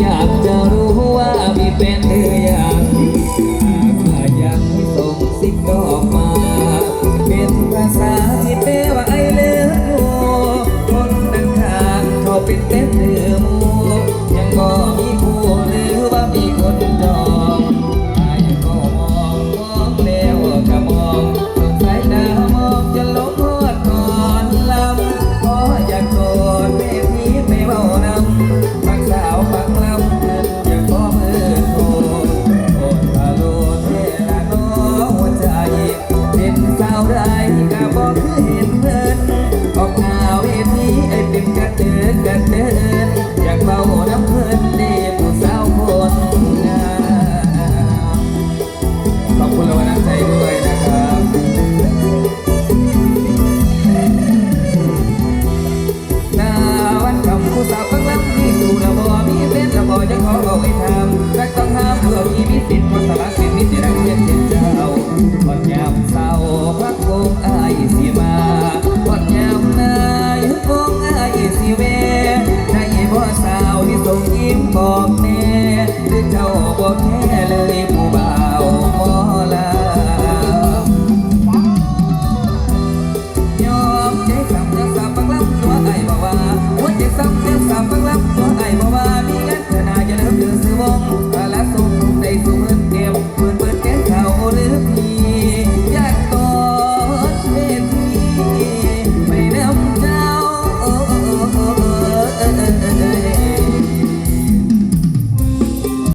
อยาจะรู้ว่าพี่เป็นเรือยังถ้ยังมส่งสิ่งดอกมา เป็นภาษาที่แปลว่าไอเลิฟโยคนดังทางเขาเป็นเต้นเรือ อยากเบาน้ำเพิ่นด้ผู้สาวคนงาอบคุณแล้วน้ใจด้วยนะครับนาวันคำผู้สาวข้างลังที่ดูละบ่มีเป็นละบ่ยังขอเอาไว้ทำรักต้องห้เพื่อมีมิสิทธิ์คนสละสิทธิ์มิสิทรัเพียงเจ้าก่อนยามเศร้าพักโกงอายสิมา ความบังลับหัวใจเพราะว